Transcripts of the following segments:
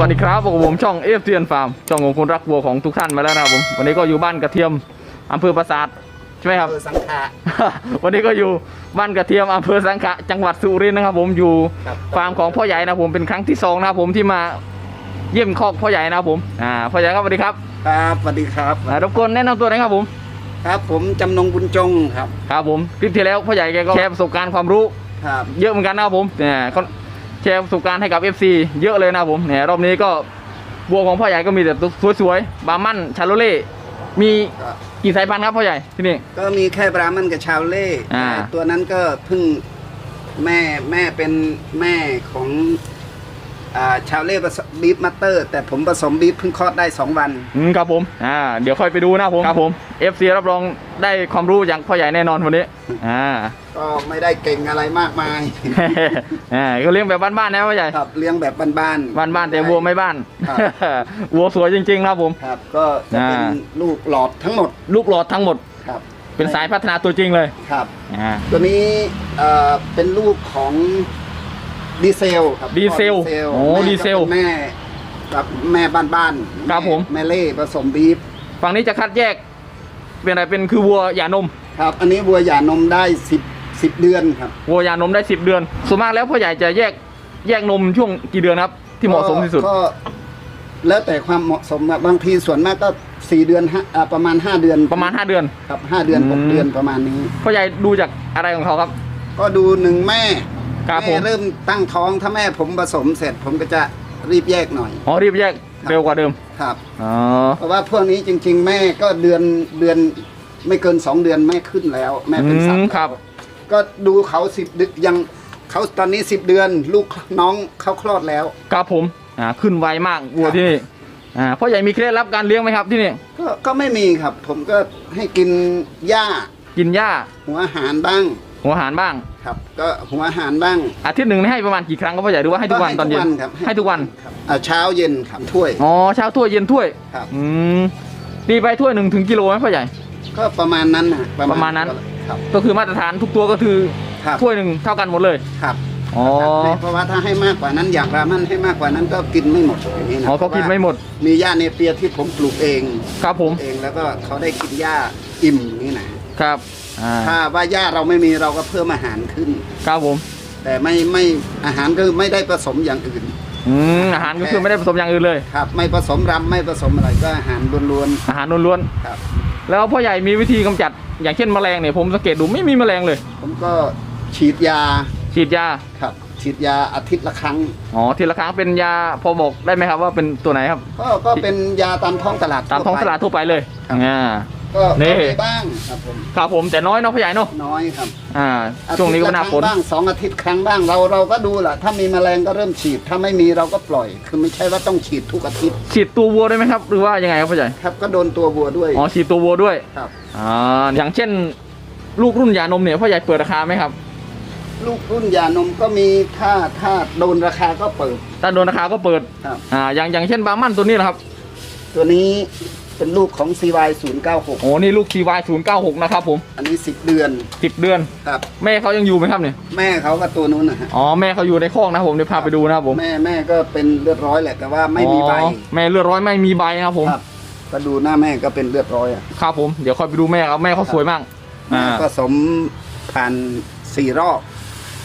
วัสดีครับผมผมช่องเอฟเทียนฟาร์มช่องของคนรักวัวของทุกท่านมาแล้วนะครับผมวันนี้ก็อยู่บ้านกระเทียมอำเภอปราสาทใช่ไหมครับอำเภอสังขะ วันนี้ก็อยู่บ้านกระเทียมอำเภอสังขะจังหวัดสุรินทร์นะครับ ผมอยู่ครับ ฟาร์มของพ่อใหญ่นะครับผมเป็นครั้งที่สองนะครับผมที่มาเยี่ยมคอกพ่อใหญ่นะครับผมอ่าพ่อใหญ่ครับสวัสดีครับครับสวัสดีครับ อ่ารบกวนแนะนำตัวหน่อยครับผมครับผมจำนงบุญจงครับ ครับผมคลิปที่แล้วพ่อใหญ่แกก็แชร์ประสบการณ์ความรู้ครับ เยอะเหมือนกันนะครับผมเนี่ยเขา แชร์ประสบการณ์ให้กับ FC เยอะเลยนะครับผมเนี่ยรอบนี้ก็วัวของพ่อใหญ่ก็มีแต่ตัวสวยๆบาร์มันชาโลเล่มีก็กี่สายพันธุ์ครับพ่อใหญ่ที่นี่ ก็มีแค่บราหมันกับชาวเล่อ่าแต่ตัวนั้นก็เพิ่งแม่แม่เป็นแม่ของอ่า ชาวเล่ผสมบีฟมัตเตอร์ แต่ผมผสมบีฟเพิ่งคลอดได้ 2 วันอืมครับผมอ่าเดี๋ยวค่อยไปดูนะครับผมครับผม FC รับรองได้ความรู้จากพ่อใหญ่แน่นอนวันนี้อ่าก็ไม่ได้เก่งอะไรมากมายอ่าก็เลี้ยงแบบบ้านๆนะพ่อใหญ่ครับเลี้ยงแบบบ้านๆบ้านๆแต่วัวไม่บ้านครับวัวสวยจริงๆนะครับผมครับ ก็จะเป็นอ่าลูกหลอดทั้งหมด ลูกหลอดทั้งหมดครับเป็นสายพัฒนาตัวจริงเลยครับอ่าตัวนี้เอ่อเป็นลูกของ ดีเซลครับดีเซลพ่อโอ้แม่ดีเซลก็เป็นแม่แบบแม่บ้านๆครับผม แม่เล่ผสมบีฟฝั่งนี้จะคัดแยก เป็นอะไรเป็นคือวัวหย่านมครับ อันนี้วัวหย่านมได้สิบสิบเดือนครับวัวหย่านมได้10เดือนส่วนมากแล้วพ่อใหญ่จะแยกแยกนมช่วงกี่เดือนครับ ที่เหมาะสมที่สุดก็แล้วแต่ความเหมาะสมอะบางทีส่วนมากก็สี่เดือนห้าอ่าประมาณห้าเดือนประมาณ5เดือนครับห้าเดือนอืมหกเดือนประมาณนี้พ่อใหญ่ดูจากอะไรของเขาครับ ก็ดูหนึ่งแม่ ครับผม แม่เริ่มตั้งท้องถ้าแม่ผมผสมเสร็จ ผมก็จะรีบแยกหน่อยอ๋อรีบแยกครับเร็วกว่าเดิมครับ อ๋อเพราะว่าพวกนี้จริง ๆ แม่ก็เดือนเดือนไม่เกินสองเดือนแม่ขึ้นแล้ว แม่เป็นสัตอืมว์ครับ ก็ดูเขาสิบยังเขาตอนนี้สิบเดือน ลูกน้องเขาคลอดแล้ว ครับผมอ่าขึ้นไวมากวัวที่นี่อ่าพ่อใหญ่มีเคล็ดลับการเลี้ยงไหมครับที่นี่ก็ก็ไม่มีครับ ผมก็ให้กินหญ้ากินหญ้าหัวอาหารบ้างหัวอาหารบ้าง ครับ ก็หัวอาหารบ้างอาทิตย์หนึ่งให้ประมาณกี่ครั้งครับพ่อใหญ่หรือว่าให้ทุกวันตอนเย็นครับให้ทุกวันครับอ่าเช้าเย็นครับถ้วย อ๋อเช้าถ้วยเย็นถ้วยครับ อืมตีไปถ้วยหนึ่งถึงกิโลไหมพ่อใหญ่ก็ประมาณนั้นนะประมาณนั้นครับก็คือมาตรฐานทุกตัวก็คือครับถ้วยหนึ่งเท่ากันหมดเลยครับอ๋อเพราะว่าถ้าให้มากกว่านั้นอย่างรามันให้มากกว่านั้นก็กินไม่หมดอย่างนี้นะอ๋อเขากินไม่หมด มีหญ้าเนเปียที่ผมปลูกเอง ครับผมเองแล้วก็เขาได้กินหญ้าอิ่มนี่นะครับ อ่าถ้าว่าหญ้าเราไม่มีเราก็เพิ่มอาหารขึ้น ครับผม แต่ไม่ไม่อาหารก็ไม่ได้ผสมอย่างอื่น อืมอาหารก็คือไม่ได้ผสมอย่างอื่นเลย ครับ ไม่ผสมรำไม่ผสมอะไรก็อาหารล้วนอาหารล้วนๆครับ ๆแล้วพ่อใหญ่มีวิธีกำจัดอย่างเช่นแมลงเนี่ยผมสังเกตดูไม่มีแมลงเลย ผมก็ฉีดยาฉีดยาครับ ฉีดยาอาทิตย์ละครั้ง อ๋อทีละครั้งเป็นยาพอบอกได้ไหมครับว่าเป็นตัวไหนครับ ก็ก็เป็นยาตามท้องตลาดตามท้องตลาดทั่วไปเลยครับ อ่า ก็นี่ก็มีบ้างครับผมครับผมแต่น้อยเนาะพ่อใหญ่เนาะน้อยครับอ่าอาทิตย์ช่วงนี้ก็เป็นหน้าฝนละครั้งบ้างสองอาทิตย์ครั้งบ้างเราเราก็ดูแหละถ้ามีแมลงก็เริ่มฉีด ถ้าไม่มีเราก็ปล่อย คือไม่ใช่ว่าต้องฉีดทุกอาทิตย์ฉีดตัววัวได้ไหมครับ หรือว่ายังไงครับพ่อใหญ่ครับก็โดนตัววัวด้วยอ๋อฉีดตัววัวด้วยครับ อ่าอย่างเช่น ลูกรุ่นยานมเนี่ยพ่อใหญ่เปิดราคาไหมครับลูกรุ่นยานมก็มีถ้าถ้าโดนราคาก็เปิดถ้าโดนราคาก็เปิดครับ อ่าอย่างอย่างเช่นบาร์มันตัวนี้นะครับ ตัวนี้ เป็นลูกของ CY 096 โอ้นี่ลูก CY 0 9 6 นะครับผม อันนี้ 10 เดือน 10 เดือน ครับ แม่เขายังอยู่ไหมครับเนี่ย แม่เขาก็ตัวนู้นนะฮะ อ๋อ แม่เขาอยู่ในคอกนะครับผม เดี๋ยวพาไปดูนะครับผม แม่แม่ก็เป็นเลือดร้อยแหละ แต่ว่าไม่มีใบอ๋อแม่เลือดร้อยไม่มีใบนะครับผม ครับก็ดูหน้าแม่ก็เป็นเลือดร้อยอะ ครับผม เดี๋ยวค่อยไปดูแม่ครับแม่เขาสวยมากแม่อ่าผสมผ่านสี่รอบ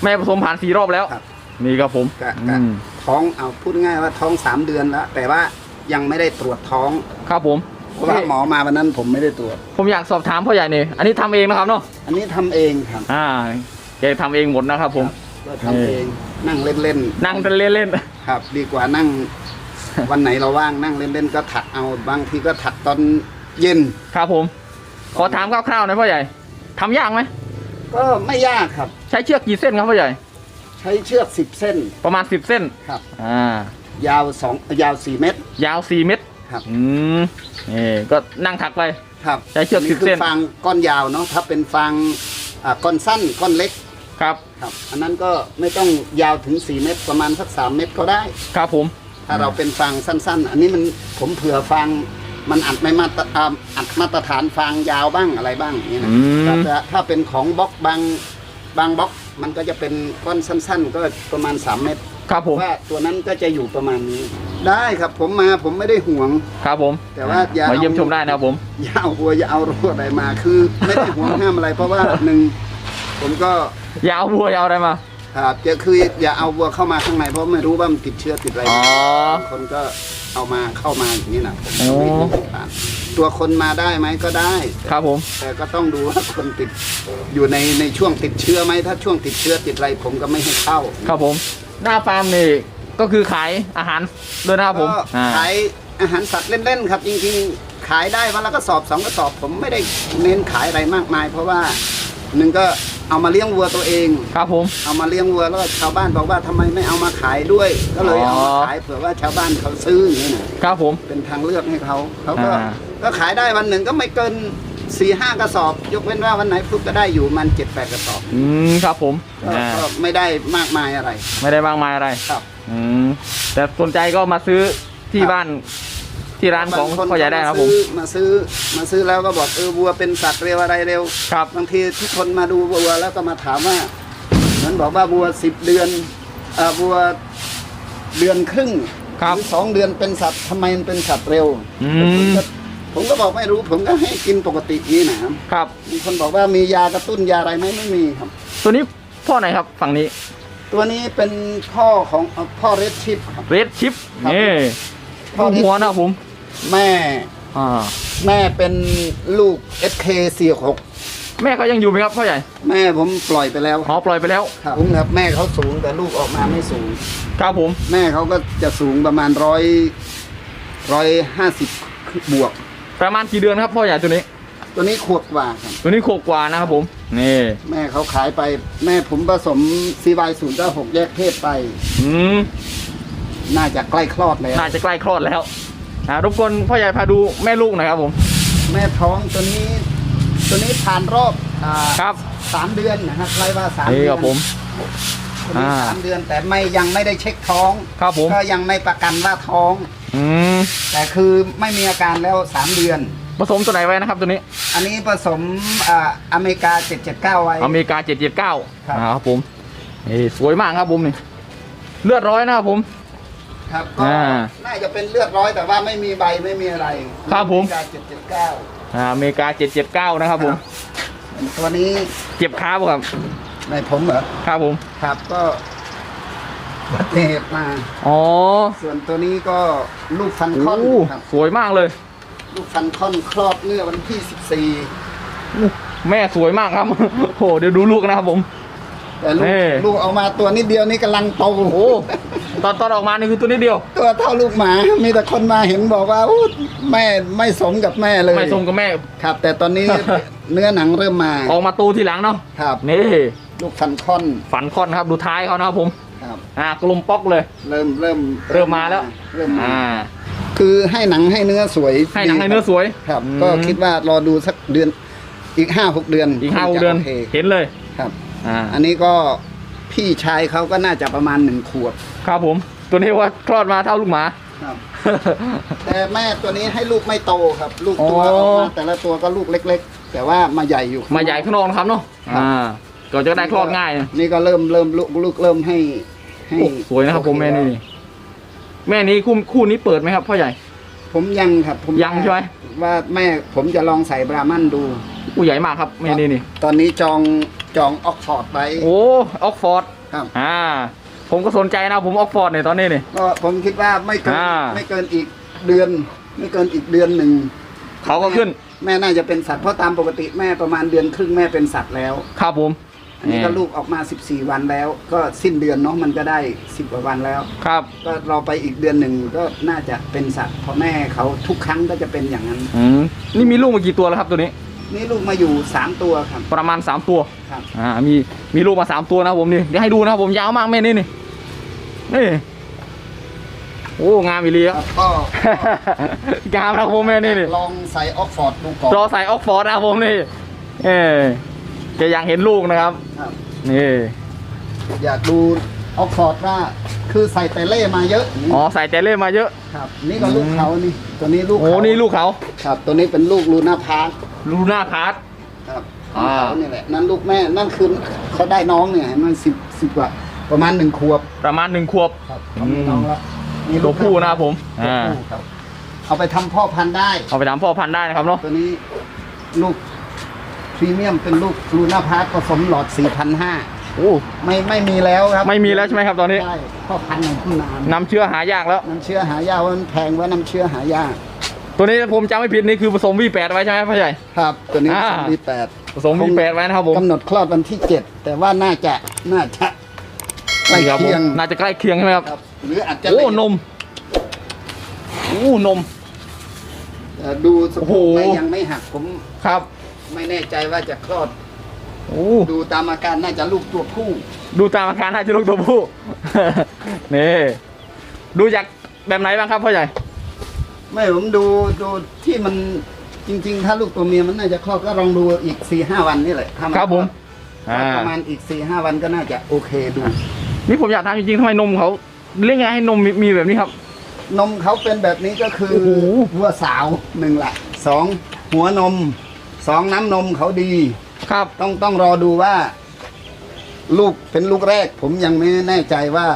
แม่ผสมผ่านสี่รอบแล้วครับนี่ครับผมกะอืกะมท้องเอาพูดง่ายว่าท้องสามเดือนแล้ว แต่ว่ายังไม่ได้ตรวจท้อง ครับผม เพราะว่าหมอมาวันนั้นผมไม่ได้ตรวจ ผมอยากสอบถามพ่อใหญ่เนี่ยอันนี้ทำเองนะครับเนาะ อันนี้ทำเองครับอ่าแกทำเองหมดนะครับผม ก็ทำเองนั่งเล่นๆนั่งเล่นเล่นครับ ดีกว่านั่ง วันไหนเราว่างนั่งเล่นๆก็ถักเอาบางทีก็ถักตอนเย็น ๆครับผม ขอถามคร่าวๆหน่อยพ่อใหญ่ทำยากไหม ก็ไม่ยากครับ ใช้เชือกกี่เส้นครับพ่อใหญ่ ใช้เชือกสิบเส้นประมาณสิบเส้น ครับ อ่า ยาวสองยาวสี่เมตร ยาวสี่เมตร ครับ อืมนี่ก็นั่งถักไป ครับใช้เชือกนสินี้บคืเส้นฟางก้อนยาวเนาะถ้าเป็นฟางอ่าก้อนสั้นก้อนเล็กครับ ครับ อันนั้นก็ไม่ต้องยาวถึง 4 เมตรประมาณสัก 3 เมตรก็ได้ ครับผม ถ้าเราเป็นฟางสั้น ๆ อันนี้มันผมเผื่อฟางมันอัดไม่มาตรอ่าอัดมาตรฐานฟางยาวบ้างอะไรบ้างอย่างนี้นะอืมถ้าจะถ้าเป็นของบล็อกบางบางบล็อกมันก็จะเป็นก้อนสั้น ๆ ก็ประมาณ 3 เมตร ครับผมว่าตัวนั้นก็จะอยู่ประมาณนี้ ได้ครับผมมาผมไม่ได้ห่วง ครับผมแต่ว่าอย่ามาเยี่ยมเอาชมได้นะครับผม อย่าเอาวัวอย่าเอารถอะไรมาคือ ไม่ได้ห่วงห้ามอะไร เพราะว่าหนึ่งผมก็อย่าเอาวัวอย่าเอาอะไรมา ครับจะคืออย่าเอาวัวเข้ามาข้างในเพราะไม่รู้ว่ามันติดเชื้อติดอะไรอ๋อ บางคนก็ เอามาเข้ามาอย่างนี้นะผมโอ้ไม่ไม่ผ่านตัวคนมาได้ไหมก็ได้ ครับผม แต่ก็ต้องดูว่าคนติดอยู่ในในช่วงติดเชื้อไหมถ้าช่วงติดเชื้อติดอะไรผมก็ไม่ให้เข้าครับผม หน้าฟาร์มนี่ก็คือขายอาหารด้วยนะครับผมก็อ่า ขายอาหารสัตว์เล่นๆครับจริงๆขายได้วันละก็สอบสองกระสอบผมไม่ได้เน้นขายอะไรมากมาย เพราะว่า หนึ่งก็เอามาเลี้ยงวัวตัวเอง ครับผม เอามาเลี้ยงวัวแล้วก็ชาวบ้านบอกว่าทำไมไม่เอามาขายด้วย ก็เลยอ๋อเอามาขายเผื่อว่าชาวบ้านเขาซื้ออย่างนี้นะครับผม เป็นทางเลือกให้เขาเขาก็อ่า ก็ขายได้วันหนึ่งก็ไม่เกินสี่ห้ากระสอบ ยกเว้นว่าวันไหนฟุกก็ได้อยู่มันเจ็ดแปดกระสอบอืมครับผมก็อ่าก็ไม่ได้มากมายอะไรไม่ได้มากมายอะไร ครับ อืมแต่สนใจก็มาซื้อที่ครับ บ้าน ที่ร้านของบางคนพ่อใหญ่ได้นะครับผม มาซื้อมาซื้อแล้วก็บอกเออวัวเป็นสัตว์เร็วอะไรเร็วครับ บางทีทุกคนมาดูวัวแล้วก็มาถามว่ามันบอกว่าวัวสิบเดือนเอ่อวัวเดือนครึ่งครับหรือสองเดือนเป็นสัตว์ทำไมมันเป็นสัตว์เร็วอืผมมก็ผมก็บอกไม่รู้ ผมก็ให้กินปกตินี้นะครับครับ มีคนบอกว่ามียากระตุ้นยาอะไรไหมไม่มีครับ ตัวนี้พ่อไหนครับฝั่งนี้ตัวนี้เป็นพ่อของเอ่อพ่อเรดชิปครับ เรดชิปครับ นี่ พ่อลูก Red หัวนะครับผมแม่ อ่าแม่เป็นลูก SK46 แม่เขายังอยู่ไหมครับพ่อใหญ่แม่ผมปล่อยไปแล้วอ๋อปล่อยไปแล้วครับครับแม่เขาสูงแต่ลูกออกมาไม่สูง ครับผมแม่เขาก็จะสูงประมาณร้อยร้อยห้าสิบบวก ประมาณกี่เดือนครับพ่อใหญ่ตัวนี้ ตัวนี้ขวบกว่าครับ ตัวนี้โคกว่านะครับผมนี่แม่เขาขายไป แม่ผมผสมซีวายศูนย์เก้าหกแยกเพศไป อืม น่าจะใกล้คลอดแล้วน่าจะใกล้คลอดแล้วอ่ารบกวนพ่อใหญ่พาดูแม่ลูกหน่อยครับผม แม่ท้องตัวนี้ ตัวนี้ผ่านรอบอ่าครับสามเดือนนะครับไล่ว่าสามนี่เดืครับผมตัวนี้อ่าสามเดือนแต่ไม่ยังไม่ได้เช็คท้อง ครับผมก็ยังไม่ประกันว่าท้อง อืมแต่คือไม่มีอาการแล้วสามเดือน ผสมตัวไหนไว้นะครับตัวนี้ อันนี้ผสมอ่าอเมริกา 779 ไว้ อเมริกาเจ็ดเจ็ดเก้าครับครับผมนี่สวยมากครับผมนี่เลือดร้อยนะครับผม ครับก็อ่าน่าจะเป็นเลือดร้อยแต่ว่าไม่มีใบไม่มีอะไรครับผมอเริกา779อ่าอเมริกาเจ็ดเจ็ดเก้านะครับผม ตัวนี้เจ็บขาป่ะครับ ในผมเหรอครับผม ครับก็อุบัติเหตุมา อ๋อส่วนตัวนี้ก็ลูกฟันโอ้ค่อนครับ สวยมากเลย ลูกฟันค่อนคลอดเมื่อวันที่อู้แม่สวยมากครับ โอ้โหเดี๋ยวดูลูกนะครับผม14แต่ลูกนี่ลูกเอามาตัวนิดเดียวนี่กำลังโตโอ้ ตอนตอนออกมานี่คือตัวนิดเดียว ตัวเท่าลูกหมา มีแต่คนมาเห็นบอกว่าอู้แม่ไม่สมกับแม่เลยไม่สมกับแม่ ครับ แต่ตอนนี้ เนื้อหนังเริ่มมา ออกมาโตทีหลังเนาะ ครับ นี่ ลูกฟันค่อน ฝันค่อนครับดูท้ายเขานะครับผม ครับ อ่ากลมป๊อกเลย เริ่มเริ่มเริ่มมาแล้ว เริ่มมาอ่า คือให้หนังให้เนื้อสวยให้หนังให้เนื้อสวย ครับ อืม ก็คิดว่ารอดูสักเดือน อีกห้าหกเดือนอีกห้าคงจะเดือนโคเห็นเลย ครับ อ่า อันนี้ก็ พี่ชายเขาก็น่าจะประมาณหนึ่งขวบครับผม ตัวนี้ว่าคลอดมาเท่าลูกหมา ครับ แต่แม่ตัวนี้ให้ลูกไม่โตครับ ลูกตัวอ๋อออกมาแต่ละตัวก็ลูกเล็ก ๆ แต่ว่ามาใหญ่อยู่มาใหญ่ข้างนอกนะครับเนาะครับ อ่าก็จะได้คลอดง่ายนี่ก็เริ่มเริ่มลูกลูกเริ่มให้ให้โอ้สวยนะครับผมแม่นี่แม่นี้คู่คู่นี้เปิดไหมครับพ่อใหญ่ ผมยังครับผมยังใช่ไหม ว่าแม่ผมจะลองใส่บราหมันดู ผู้ใหญ่มากครับแม่นี่นี่ตอนนี้จองจองออกฟอร์ดไว้โอ้ออกฟอร์ดครับอ่า ผมก็สนใจนะผมออกฟอร์ดเนี่ยตอนนี้นี่ก็ผมคิดว่าไม่เกินอ่าไม่เกินอีกเดือน ไม่เกินอีกเดือนหนึ่งเขาก็ขึ้น แม่น่าจะเป็นสัตว์เพราะตามปกติแม่ประมาณเดือนครึ่งแม่เป็นสัตว์แล้วครับผมอันนี้ก็ลูกออกมา 14 วันแล้ว ก็สิ้นเดือนเนาะมันก็ได้ 10กว่าวันแล้ว ครับ ก็รอไปอีกเดือนหนึ่งก็น่าจะเป็นสัตว์เพราะแม่เขาทุกครั้งก็จะเป็นอย่างนั้นอืมนี่มีลูกมากี่ตัวแล้วครับตัวนี้ นี่ลูกมาอยู่3ตัวครับ ประมาณสามตัวครับ อ่ามีมีลูกมาสามตัวนะครับผมนี่เดี๋ยวให้ดูนะครับผมยาวมากแม่นี่นี่นี่โอ้งามอีเลียครับก็ งามนะครับผมแม่นี่นี่ลองใส่ออกฟอร์ดดูก่อน รอใส่ออกฟอร์ดนะครับผมนี่เออแกยังเห็นลูกนะครับครับ นี่อยากดูออกฟอร์ดว่า คือใส่แต่เล่มาเยอะอ๋อใส่ใจเล่มาเยอะครับ นี่ก็ลูกเขานี่ ตัวนี้ลูกโอ้เขานี่ลูกเขาครับ ตัวนี้เป็นลูกลูน่าพาร์ค ลูน่าพาร์ท ครับอ่าเขานี่แหละนั่นลูกแม่นั่นคือเขาได้น้องเนี่ยเห็นมันสิบสิบกว่าประมาณหนึ่งขวบประมาณหนึ่งขวบ ครับอืมน้องแล้วมีตัวผู้นะครับผมตัวอ่าผู้ครับ เอาไปทำพ่อพันธุ์ได้เอาไปทำพ่อพันธุ์ได้นะครับเนาะตัวนี้ลูกพรีเมียมเป็นลูกลูน่าพาร์ทผสมหลอด 4,500โอ้ ไม่ไม่มีแล้วครับไม่มีแล้วใช่ไหมครับตอนนี้ ใช่พ่อพันธุ์ของนานนำเชื้อหายากแล้ว น้ำเชื้อหายากว่ามันแพงว่าน้ำเชื้อหายาก ตัวนี้ผมจำไม่ผิดนี่คือผสม V8 ไว้ใช่ไหมพ่อใหญ่ ครับ ตัวนี้อ่ามีแปดผสม V8 ไว้นะครับผมกำหนดคลอดวันที่เจ็ดแต่ว่าน่าจะน่าจะใกล้นี่รับผมเคียงน่าจะใกล้เคียงใช่ไหมครับ ครับหรืออาจจะโอ้เล็กนม โอ้ นมเอ่อดูสะโอ้โพโหกไม่ยังไม่หักผมครับ ไม่แน่ใจว่าจะคลอด โอ้ ดูตามอาการน่าจะลูกตัวผู้ดูตามอาการน่าจะลูกตัวผู้ นี่ ดูจากแบบไหนบ้างครับพ่อใหญ่ ไม่ผมดูดูที่มันจริง ๆ ถ้าลูกตัวเมียมันน่าจะคลอดก็ลองดูอีกสี่ห้าวันนี่แหละถ้ามันครับผม คลอดประมาณอีกสี่ห้าวันก็น่าจะโอเคดู นี่ผมอยากถามจริงๆทำไมนมเขาเรียกไงให้นมมีมีแบบนี้ครับ นมเขาเป็นแบบนี้ก็คือโอ้โห วัวสาวหนึ่งละสองหัวนมสองน้ำนมเขาดี ครับ ต้องต้องรอดูว่า ลูกเป็นลูกแรก ผมยังไม่แน่ใจว่า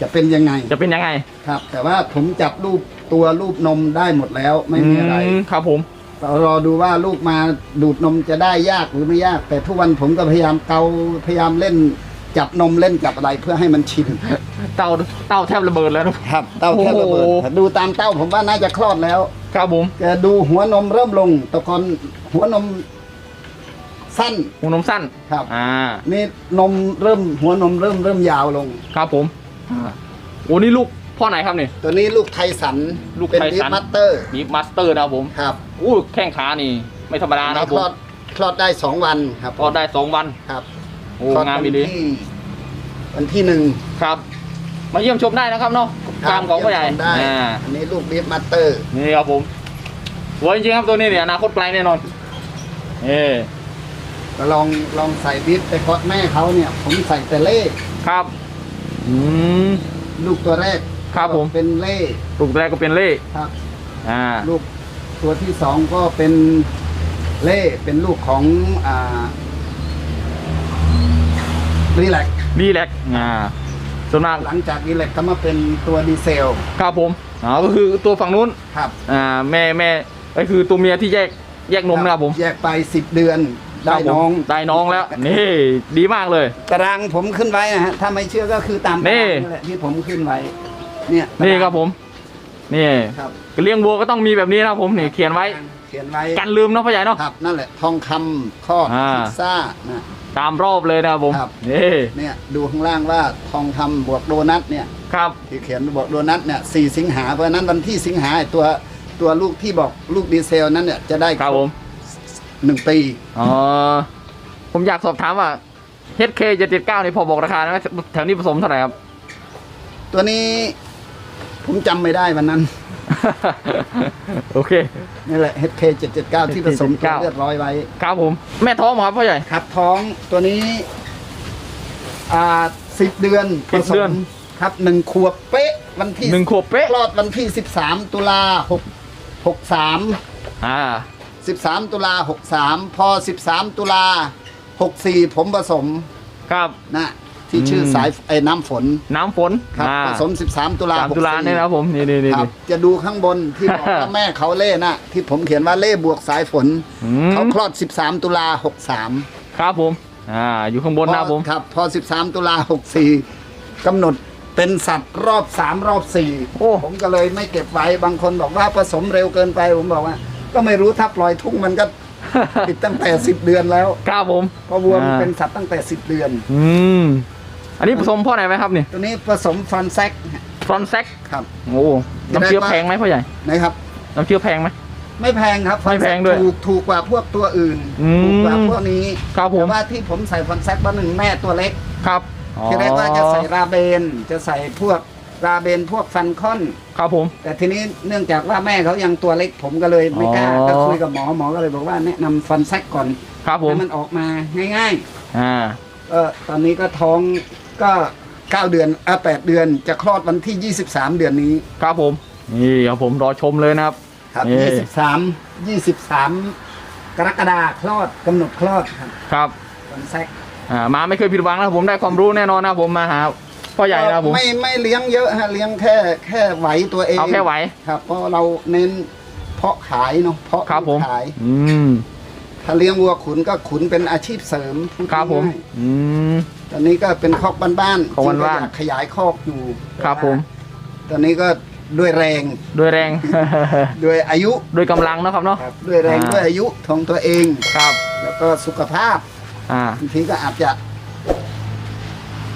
จะเป็นยังไงจะเป็นยังไง ครับ แต่ว่าผมจับรูป ตัวรูปนมได้หมดแล้ว ไม่มีอะไรมครับผม เรารอดูว่าลูกมาดูดนมจะได้ยากหรือไม่ยาก แต่ทุกวันผมก็พยายามเกาพยายามเล่นจับนมเล่นกับอะไรเพื่อให้มันชินเต้าเต้าแทบระเบิดแล้วนะครับ เต้าแค่ระเบิดโอ้โหดูตามเต้าผมว่าน่าจะคลอดแล้ว ครับผมแต่ดูหัวนมเริ่มลงแตะกอนหัวนมสั้นหัวนมสั้นครับ อ่า นี่นมเริ่มหัวนมเริ่มเริ่มยาวลง ครับผม อ่าโอ้นี่ลูก พ่อไหนครับนี่ตัวนี้ลูกไทสันลูกเป็นไทบีสันมัตเตอร์บีมาสเตอร์นะครับผมครับอู้แข้งขานี่ ไม่ธรรมดานะครับคผลมอดคลอดได้สองวันครับพอได้สองวันครับโอ้คลอดงามวันดีที่วันที่หนึ่งครับ มาเยี่ยมชมได้นะครับเนาะฟาร์มของพ่อใหญ่เยี่ยมชมได้อ่าอันนี้ลูกบีมัตเตอร์นี่ครับผมสวยจริงๆครับตัวนี้เนี่ยอนาคตไกลแน่นอนเอก็ลองลองใส่บีไปคลอดแม่เขาเนี่ย ผมใส่แต่เล่ครับ อืม ลูกตัวแรก ครับผม เป็นเล่ลูกแรกก็เป็นเล่ครับ อ่า ลูกตัวที่สองก็เป็นเล่เป็นลูกของอ่ารีแลกดีแลกอ่าส่วนมากหลังจากรีแลกก็มาเป็นตัวดีเซลครับผมอ๋อก็คือตัวฝั่งนู้นครับ อ่าแม่แม่ก็คือตัวเมียที่แยกแยกนมนะครับผม แยกไปสิบเดือนได้ครับผมน้องได้น้องแล้ว นี่ดีมากเลย ตารางผมขึ้นไว้นะฮะถ้าไม่เชื่อก็คือตามตารางนี่นี่แหละที่ผมขึ้นไว้ เนี่ยนี่ครับผม นี่ครับเลี้ยงวัวก็ต้องมีแบบนี้นะครับผมนี่เขียนไว้ เขียนไว้กันลืมเนาะพ่อใหญ่เนาะครับนั่นแหละทองคำข้ออ่าพิซซ่านะตามรอบเลยนะครับผมครับนี่เนี่ยดูข้างล่างว่าทองคำบวกโดนัทเนี่ยครับที่เขียนบวกโดนัทเนี่ยสี่สิงหาเพราะฉะนั้นวันที่สิงหาไอ้ตัวตัวลูกที่บอกลูกดีเซลนั้นเนี่ยจะได้ครับผมหนึ่งปีอ๋อผมอยากสอบถามว่า HK 779นี่พอบอกราคาได้ไหมแถวนี้ผสมเท่าไหร่ครับ ตัวนี้ ผมจำไม่ได้วันนั้น โอเค นี่แหละ HK 779 ที่ผสมตัว779เลือดร้อยไว้ ครับผม แม่ท้องเหรอครับพ่อใหญ่ ครับท้องตัวนี้ อ่าสิบเดือนผสิบสเดือน มครับหนึ่งขวบเป๊ะวันที่หนึ่งขวบเป๊ะคลอดวันที่สิบสามตุลาหกหกสาม อ่าสิบสามตุลาหกสามพอสิบสามตุลาหกสี่ผมผสมครับ นะ ที่ชื่อมสายไอ้น้ำฝนน้ำฝนครับอ่าผสม 13 ตุลาสาม64ตุลาเนี่ยนะครับผมนี่นี่นี่ ครับจะดูข้างบนที่บอกว่า แม่เขาเล่นะที่ผมเขียนว่าเล่บวกสายฝนอืม เขาคลอด 13 ตุลา63ครับผม อ่า อยู่ข้างบนนะครับผม ครับ พอ 13 ตุลา64กำหนดเป็นสัตว์รอบ 3 รอบ โอ้ 4 ผมก็เลยไม่เก็บไว้บางคนบอกว่าผสมเร็วเกินไป ผมบอกว่า ก็ไม่รู้ถ้าปล่อยทุ่งมันก็ติดตั้งแต่ 10 เดือนแล้ว ครับผมเพราะวัวมันอ่าเป็นสัตว์ตั้งแต่ 10 เดือน อืม อันนี้ผสมพ่อไหนไหมครับนี่ตัวนี้ผสมฟรอนแซกฟรอนแซกครับโอ้น้ำเชื้อแพงไหมพ่อใหญ่นะครับน้ำเชื้อแพงไหมไม่แพงครับไม่แพงด้วยถูกถูกกว่าพวกตัวอื่นอืมถูกกว่าพวกนี้ครับผมแต่ว่าที่ผมใส่ฟอนแซกเพราะหนึ่งแม่ตัวเล็กครับอ๋อที่แรกว่าจะใส่ราเบนจะใส่พวกราเบนพวกฟันคอนครับผม แต่ทีนี้เนื่องจากว่าแม่เขายังตัวเล็กผมก็เลยไม่กล้าอ๋อก็คุยกับหมอหมอก็เลยบอกว่าแนะนำฟอนแซกก่อนครับผมให้มันออกมาง่ายอ่าๆเออตอนนี้ก็ท้อง ก็เก้าเดือนอะแปดเดือนจะคลอดวันที่23เดือนนี้ ครับผม นี่ครับผมรอชมเลยนะครับ ครับนี่23 23กรกฎาคลอดกำหนดคลอดครับครับฟอนแซกอ่ามาไม่เคยผิดหวังนะครับผมได้ความรู้แน่นอนนะครับผมมาหาพ่อใหญ่นะครับผม ไม่ไม่เลี้ยงเยอะฮะเลี้ยงแค่แค่ไหวตัวเองเอาแค่ไหว ครับเพราะเราเน้นเพาะขายเนาะเพาะครับผม ขาย อืม ถ้าเลี้ยงวัวขุนก็ขุนเป็นอาชีพเสริมพูดครับผม ง่ายอืม ๆตอนนี้ก็เป็นคอกบ้านๆคอกบ้านๆจริงๆอยากขยายคอกอยู่ครับผม ตอนนี้ก็ด้วยแรงด้วยแรง ด้วยอายุด้วยกำลังเนาะครับเนาะ ครับด้วยแรงอ่า ด้วยอายุของตัวเอง ครับ แล้วก็สุขภาพอ่า บางทีก็อาจจะ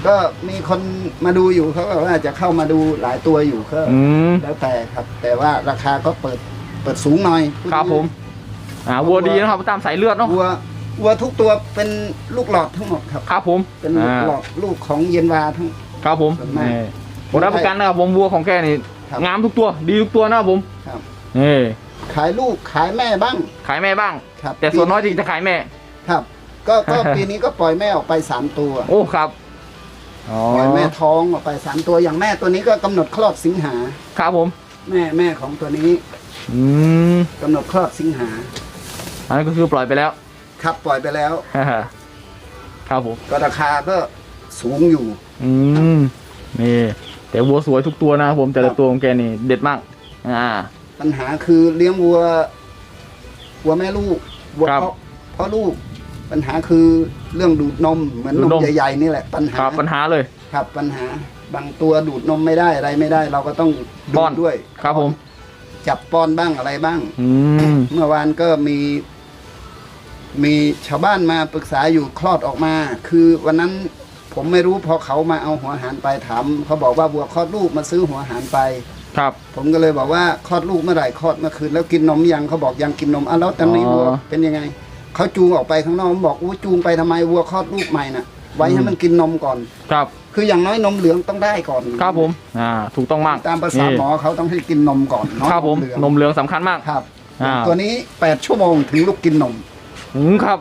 ก็มีคนมาดูอยู่เขาก็ว่าจะเข้ามาดูหลายตัวอยู่ก็อืม แล้วแต่ครับ แต่ว่าราคาก็เปิดเปิดสูงหน่อยครับผม อ่าวัวดีนะครับตามสายเลือดเนาะวัววัวทุกตัวเป็นลูกหลอดทั้งหมดครับ ครับผมเป็นลูกอ่าหลอดลูกของเย็นวาทั้ง ครับผมส่วนมาก นี่ผมรับประกันนะครับผมวัวของแกนี่ครับ งามทุกตัว ดีทุกตัวนะครับผมครับ นี่ขายลูกขายแม่บ้างขายแม่บ้าง ครับแต่ส่วนน้อยที่จะขายแม่ ครับ ก็ก็ ปีนี้ก็ปล่อยแม่ออกไปสามตัวโอ้ครับอ๋อปล่อยแม่ท้องออกไปสามตัวอย่างแม่ตัวนี้ก็กำหนดคลอดสิงหา ครับผม แม่แม่ของตัวนี้อืมกำหนดคลอดสิงหา อันนั้นก็คือปล่อยไปแล้ว ครับปล่อยไปแล้ว ครับผมก็ราคาก็สูงอยู่ อืมนี่แต่วัวสวยทุกตัวนะครับผมแต่คละรับตัวของแกนี่เด็ดมาก อ่า ปัญหาคือเลี้ยงวัววัวแม่ลูกวัวครับ เพาะเพราะลูก ปัญหาคือเรื่องดูดนมเหมือนดูนดมนมใหญ่ๆนี่แหละปัญหา ครับปัญหาเลย ครับปัญหาบางตัวดูดนมไม่ได้อะไรไม่ได้ เราก็ต้องดูป้อนดด้วย ครับผม จับป้อนบ้างอะไรบ้าง อืมเมื่อวานก็มี มีชาวบ้านมาปรึกษาอยู่คลอดออกมา คือวันนั้นผมไม่รู้พอเขามาเอาหัวหารไปถามเขาบอกว่าวัวคลอดลูกมาซื้อหัวหารไป ครับ ผมก็เลยบอกว่าคลอดลูกเมื่อไหร่คลอดเมื่อคืนแล้วกินนมยังเขาบอกยังกินนมอะแล้วตอนนี้อ๋อวัวเป็นยังไงเขาจูงออกไปข้างนอกผมบอกอู้จูงไปทำไมวัวคลอดลูกใหม่น่ะ ไว้ให้มันกินนมก่อน ครับ คืออย่างน้อยนมเหลืองต้องได้ก่อนครับผมอ่าถูกต้องมากตามภาษานี่หมอเขาต้องให้กินนมก่อนเนาะครับผมเหลืองนมเหลืองสำคัญมากครับอ่าตัวนี้แปดชั่วโมงถึงลูกกินนมอืมครับ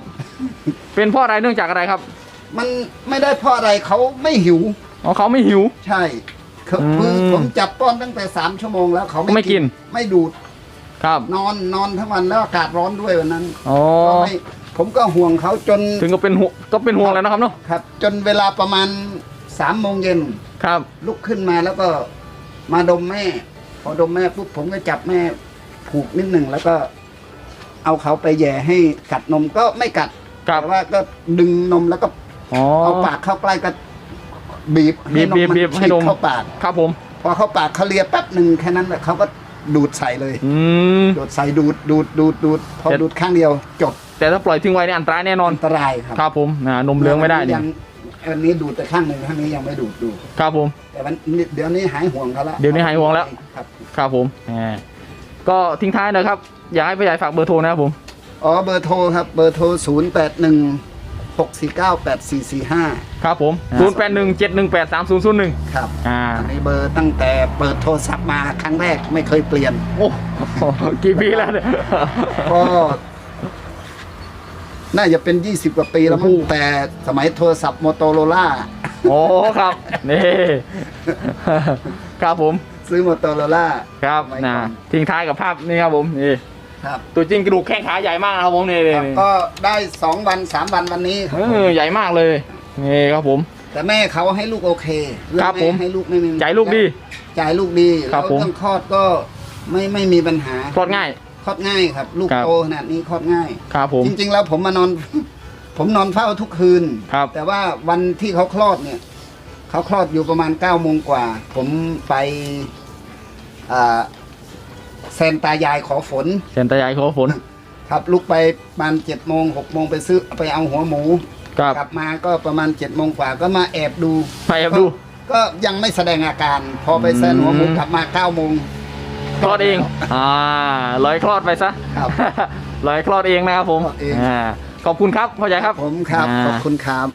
เป็นเพราะอะไรเนื่องจากอะไรครับ มันไม่ได้เพราะอะไรเขาไม่หิวอ๋อเขาไม่หิว ใช่คืออืมคือผมจับป้อนตั้งแต่สามชั่วโมงแล้วเขาไม่กิน ไม่ดูด ครับ นอนนอนทั้งวันแล้วอากาศร้อนด้วยวันนั้นอ๋อก็ไม่ผมก็ห่วงเขาจนถึงก็เป็นห่วงก็เป็นห่วงแล้วนะครับเนาะครับ จนเวลาประมาณ สามโมงเย็นครับ ลุกขึ้นมาแล้วก็มาดมแม่ พอดมแม่ปุ๊บผมก็จับแม่ผูกนิดหนึ่งแล้วก็ เอาเขาไปแย่ให้กัดนมก็ไม่กัดครับ แต่ว่าก็ดึงนมแล้วก็อ๋อ เอาปากเข้าใกล้ก็บีบบีบให้นมบีบมันให้นมฉีดเข้าปาก ครับผม พอเข้าปากเขาเลียแป๊บหนึ่งแค่นั้นแหละเขาก็ดูดใส่เลย อืม ดูดใส่ดูดดูดดูดดูดพอแต่ดูดข้างเดียวจบแต่ถ้าปล่อยทิ้งไว้นี่อันตรายแน่นอน อันตรายครับครับผมอ่านมเหลืองไม่ได้นี่ยัง อันนี้ดูดแต่ข้างหนึ่งข้างนี้ยังไม่ดูดดู ครับผม แต่วันนี้เดี๋ยวนี้หายห่วงเขาแล้วเดี๋ยวนี้หายห่วงแล้ว ครับ ครับผมอ่าก็ทิ้งท้ายหนะครับ อยากให้ผู้ใหญ่ฝากเบอร์โทรนะครับผม อ๋อเบอร์โทรครับเบอร์โทร 0 8 1 6 4 9 8 4 4 5 ครับผมอ่า0 8 1 7 1 8 3 0 0 1 ครับ อ่าอันนี้เบอร์ตั้งแต่เปิดโทรศัพท์มาครั้งแรกไม่เคยเปลี่ยน โอ้ กี่ปีแล้วเนี่ยก็ น่าจะเป็น 20 กว่าปีแล้วมั้งโอ้โหแต่สมัยโทรศัพท์โมโตโรล่าโอ้ครับ นี่ ครับผม ซื้อโมโตโรล่าครับไว้นะก่อนทิ้งท้ายกับภาพนี่ครับผมนี่ครับตัวจริงกระดูกแข้งขาใหญ่มากนะครับผมนี่นี่ครับนี่ก็ได้2วัน3วันวันนี้ครับเออใหญ่มากเลยนี่ครับผม แต่แม่เขาให้ลูกโอเคเรื่องครับแม่ผมให้ลูกไม่มีใจลูกดีจ่ายลูกดีครัแล้บวผมเรื่องคลอดก็ไม่ไม่มีปัญหาคลอดง่าย คลอดง่ายครับ ลูกครับ โตขนาดนี้คลอดง่าย ครับผม จริง ๆ แล้วผมมานอน ผมนอนเฝ้าทุกคืน ครับแต่ว่าวันที่เขาคลอดเนี่ย เขาคลอดอยู่ประมาณเก้าโมงกว่า ผมไปอ่าแซนตายายขอฝน เซนตายายขอฝนครับลุกไปประมาณเจ็ดโมงหกโมงไปซื้อไปเอาหัวหมู ครับกลับมาก็ประมาณเจ็ดโมงกว่าก็มาแอบดู ไปแอบดู ก็ก็ยังไม่แสดงอาการ พอไปแซนหัวหมูอืม กลับมาเก้าโมง คลอดเองอ่าลอยคลอดไปซะครับลอยคลอดเองนะครับผมคลอดเอง อ่าขอบคุณครับพ่อใหญ่ครับผมครับอ่าขอบคุณครับ